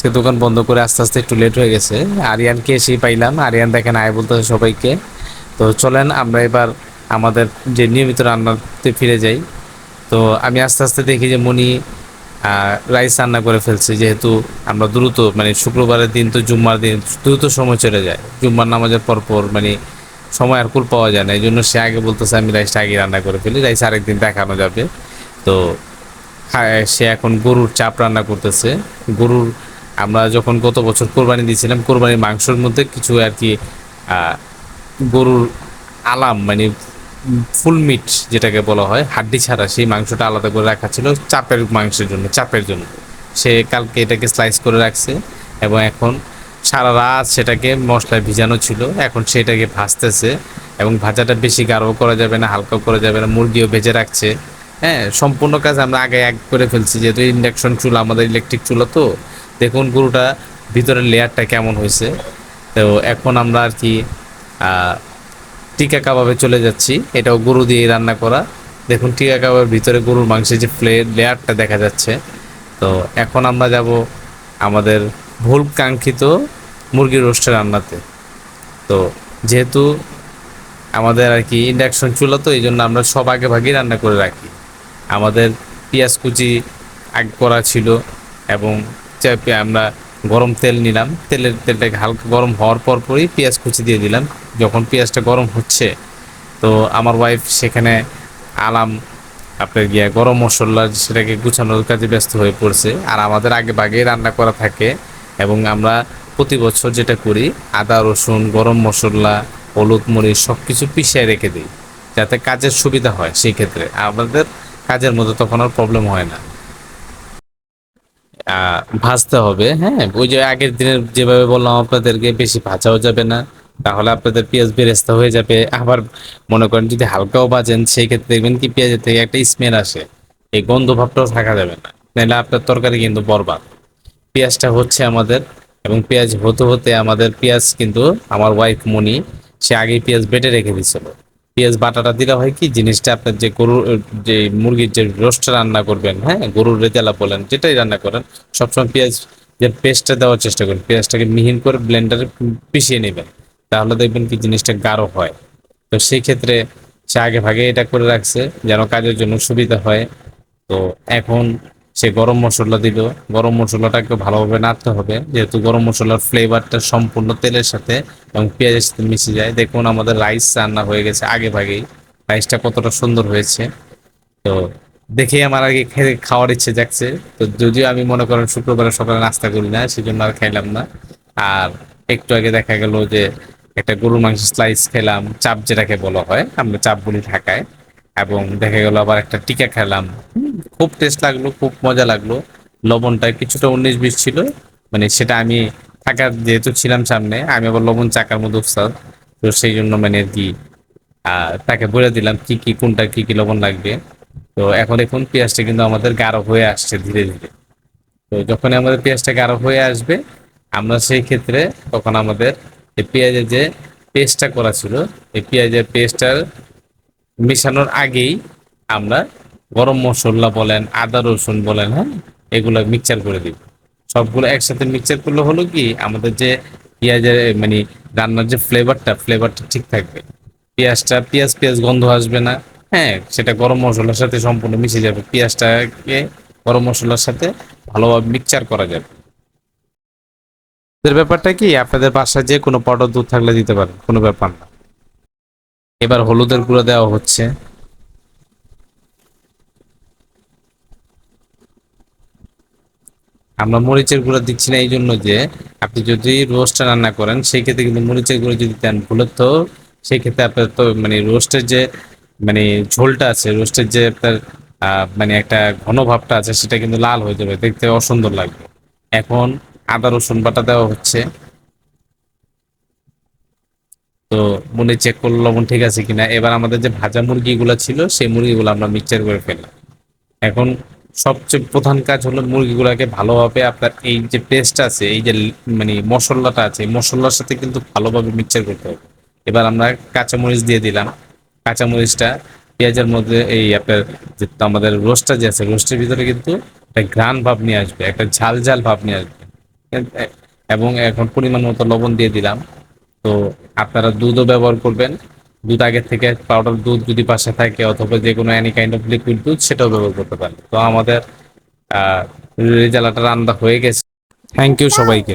আজকে দোকান বন্ধ করে আস্তে আস্তে একটু লেট হয়ে গেছে। আরিয়ানকে এসেই পাইলাম। আরিয়ান দেখেন আয় বলতেছে সবাইকে। তো চলেন, আমরা এবার আমাদের যে নিয়মিত রান্নাতে ফিরে যাই। তো আমি আস্তে আস্তে দেখি যে মনি রাইস রান্না করে ফেলছে। যেহেতু আমরা দ্রুত মানে শুক্রবারের দিন তো জুম্মার দিন, দ্রুত সময় চলে যায়। জুম্মার নামাজের পর পর মানে সময় আর কুল পাওয়া যায় না। এই জন্য সে আগে বলতেছে, আমি রাইসটা আগে রান্না করে ফেলি। রাইস আরেকদিন দেখানো যাবে। তো হ্যাঁ সে এখন গরুর চাপ রান্না করতেছে। গরুর আমরা যখন গত বছর কোরবানি দিয়েছিলাম, কোরবানির মাংসর মধ্যে কিছু আর কি গরুর আলাম মানে ফুল মিট যেটাকে বলা হয়, হাড্ডি ছাড়া সেই মাংসটা আলাদা করে রাখা ছিল চাপের মাংসের জন্য, চাপের জন্য। সে কালকে এটাকে স্লাইস করে রাখছে এবং এখন সারা রাত সেটাকে মশলায় ভিজানো ছিল। এখন সেটাকে ভাজতেছে এবং ভাজাটা বেশি গাঢ় করা যাবে না হালকা করা যাবে না, মুরগিও ভেজে রাখছে। হ্যাঁ সম্পূর্ণ কাজ আমরা আগে এক করে ফেলছি, যেহেতু ইন্ডাকশন চুলা, আমাদের ইলেকট্রিক চুলা তো। দেখুন গরুটা ভিতরের লেয়ারটা কেমন হয়েছে। তো এখন আমরা আর কি টিকা কাবাবে চলে যাচ্ছি। এটাও গরু দিয়ে রান্না করা। দেখুন টিকা কাবাবের ভিতরে গরুর মাংসের যে ফ্লে, লেয়ারটা দেখা যাচ্ছে। তো এখন আমরা যাব আমাদের ভুল কাঙ্ক্ষিত মুরগির রোস্টের রান্নাতে। তো যেহেতু আমাদের আর কি ইন্ডাকশন চুলা, তো এই জন্য আমরা সব আগে ভাগেই রান্না করে রাখি। আমাদের পেঁয়াজ কুচি আগ করা ছিল এবং চাপে আমরা গরম তেল নিলাম। তেলের তেলটাকে হালকা গরম হওয়ার পর পরই পেঁয়াজ কুচি দিয়ে দিলাম। যখন পেঁয়াজটা গরম হচ্ছে, তো আমার ওয়াইফ সেখানে আলাম আপনার গিয়া গরম মশলা সেটাকে গুছানোর কাজে ব্যস্ত হয়ে পড়ছে। আর আমাদের আগে ভাগেই রান্না করা থাকে এবং আমরা প্রতি বছর যেটা করি, আদা, রসুন, গরম মশলা, হলুদ, মরিচ সব কিছু পিষিয়ে রেখে দিই, যাতে কাজের সুবিধা হয় সেই ক্ষেত্রে। আমাদের কাজের মধ্যে তখন আর প্রবলেম হয় না। ভাজতে হবে হ্যাঁ? ওই যে আগের দিনের যেভাবে বললাম আপনাদেরকে, বেশি ভাজাও যাবে না। তাহলে আপনাদের পেঁয়াজ বেরেস্তা হয়ে যাবে। আবার মনে করেন যদি হালকাও ভাজেন, সেই ক্ষেত্রে দেখবেন কি পেঁয়াজের থেকে একটা স্মেল আসে। এই গন্ধ ভাবটাও থাকা যাবে না। নাহলে আপনার তরকারি কিন্তু বরবাদ। পেঁয়াজটা হচ্ছে আমাদের, এবং পেঁয়াজ হতে হতে আমাদের পেঁয়াজ কিন্তু আমার ওয়াইফ মনি সে আগেই পেঁয়াজ বেটে রেখে দিছিল পেঁয়াজ বাটাটা দিলে হয় কি, জিনিসটা আপনার যে গরুর যে মুরগির যে রোস্টটা রান্না করবেন হ্যাঁ গরুর রেজালা বলেন, যেটাই রান্না করেন, সবসময় পেঁয়াজ যে পেস্টটা দেওয়ার চেষ্টা করেন, পেঁয়াজটাকে মিহিন করে ব্লেন্ডারে পিষিয়ে নেবেন, তাহলে দেখবেন কি জিনিসটা গাঢ় হয়। তো সেই ক্ষেত্রে সে আগে ভাগে এটা করে রাখছে, যেন কাজের জন্য সুবিধা হয়। তো এখন সে গরম মশলা দিল। গরম মশলাটাকে ভালোভাবে নাড়তে হবে। যেহেতু গরম মশলার ফ্লেভারটা সম্পূর্ণ তেলের সাথে এবং পেঁয়াজের সাথে মিশে যায়। দেখুন আমাদের রাইস রান্না হয়ে গেছে আগে ভাগেই। রাইসটা কতটা সুন্দর হয়েছে। তো দেখে আমার আগে খেয়ে খাওয়ার ইচ্ছে যাচ্ছে তো যদিও আমি মনে করেন শুক্রবারে সকালে নাস্তা করি না, সেজন্য আর খাইলাম না। আর একটু আগে দেখা গেল যে একটা গরুর মাংস স্লাইস খেলাম, চাপ যেটাকে বলা হয়, আমরা চাপ বলি ঢাকায়। এবং দেখা গেল আবার একটা টিকা খেলাম। খুব টেস্ট লাগল, খুব মজা লাগল। লবণটা কিছুটা উনিশ বিশ ছিল মানে সেটা আমি থাকার যেহেতু ছিলাম সামনে, আমি আবার লবণ চাকার মতো উস্তাদ তো সেই জন্য মানে আর কি তাকে বলে দিলাম কি কি, কোনটা কি কি লবণ লাগবে। তো এখন দেখুন, পেঁয়াজটা কিন্তু আমাদের গাঢ় হয়ে আসছে ধীরে ধীরে। তো যখন আমাদের পেঁয়াজটা গাঢ় হয়ে আসবে, আমরা সেই ক্ষেত্রে তখন আমাদের এই পেঁয়াজের যে পেস্টটা করা ছিল, এই পেঁয়াজের পেস্টটার মেশানোর আগেই আমরা গরম মশলা বলেন, আদা রসুন বলেন হ্যাঁ এগুলো মিক্সচার করে দিব সবগুলো একসাথে মিক্সচার করলে হলো কি, আমাদের যে পেঁয়াজের মানে রান্নার যে ফ্লেভারটা ফ্লেভারটা ঠিক থাকবে। পেঁয়াজটা, পেঁয়াজ পেঁয়াজ গন্ধ আসবে না। হ্যাঁ সেটা গরম মশলার সাথে সম্পূর্ণ মিশে যাবে। পেঁয়াজটাকে গরম মশলার সাথে ভালোভাবে মিক্সচার করা যাবে। এর ব্যাপারটা কি, আপনাদের বাসায় যে কোনো পটল দুধ থাকলে দিতে পারেন, কোনো ব্যাপার না। এবার হলুদের গুঁড়ো দেওয়া হচ্ছে। আমরা মরিচের গুঁড়ো দিচ্ছি না এই জন্য যে আপনি যদি রোস্টটা রান্না করেন সেই ক্ষেত্রে কিন্তু মরিচের গুঁড়ো যদি দেন ভুলের তো সেই ক্ষেত্রে আপনার তো মানে রোস্টের যে মানে ঝোলটা আছে, রোস্টের যে আপনার মানে একটা ঘন ভাবটা আছে, সেটা কিন্তু লাল হয়ে যাবে, দেখতে অসুন্দর লাগবে। এখন আদা, রসুন বাটা দেওয়া হচ্ছে। তো মনে চেক করল, লবণ ঠিক আছে কিনা? এবার আমাদের যে ভাজা মুরগিগুলো ছিল, সেই মুরগিগুলো আমরা মিক্সচার করে ফেললাম। এখন সবচেয়ে প্রধান কাজ হলো মুরগিগুলোকে ভালোভাবে আপনার এই যে পেস্ট আছে, এই যে মানে মশলাটা আছে মশলার সাথে কিন্তু ভালোভাবে মিক্সচার করতে হবে। এবার আমরা কাঁচামরিচ দিয়ে দিলাম। কাঁচামরিচটা পেঁয়াজের মধ্যে এই আপনার যে আমাদের রোস্টটা যে আছে, রোস্টের ভিতরে কিন্তু একটা ঘ্রাণ ভাব নিয়ে আসবে, একটা ঝাল ঝাল ভাব নিয়ে আসবে। এবং এখন পরিমাণ মতো লবণ দিয়ে দিলাম। তো আপনারা দুধও ব্যবহার করবেন। দুধ আগে থেকে পাউডার দুধ যদি পাশে থাকে অথবা যে কোনো অ্যানি কাইন্ড অফ লিকুইড দুধ সেটাও ব্যবহার করতে পারেন। তো আমাদের আহ রেজালাটা রান্না হয়ে গেছে। থ্যাংক ইউ সবাইকে।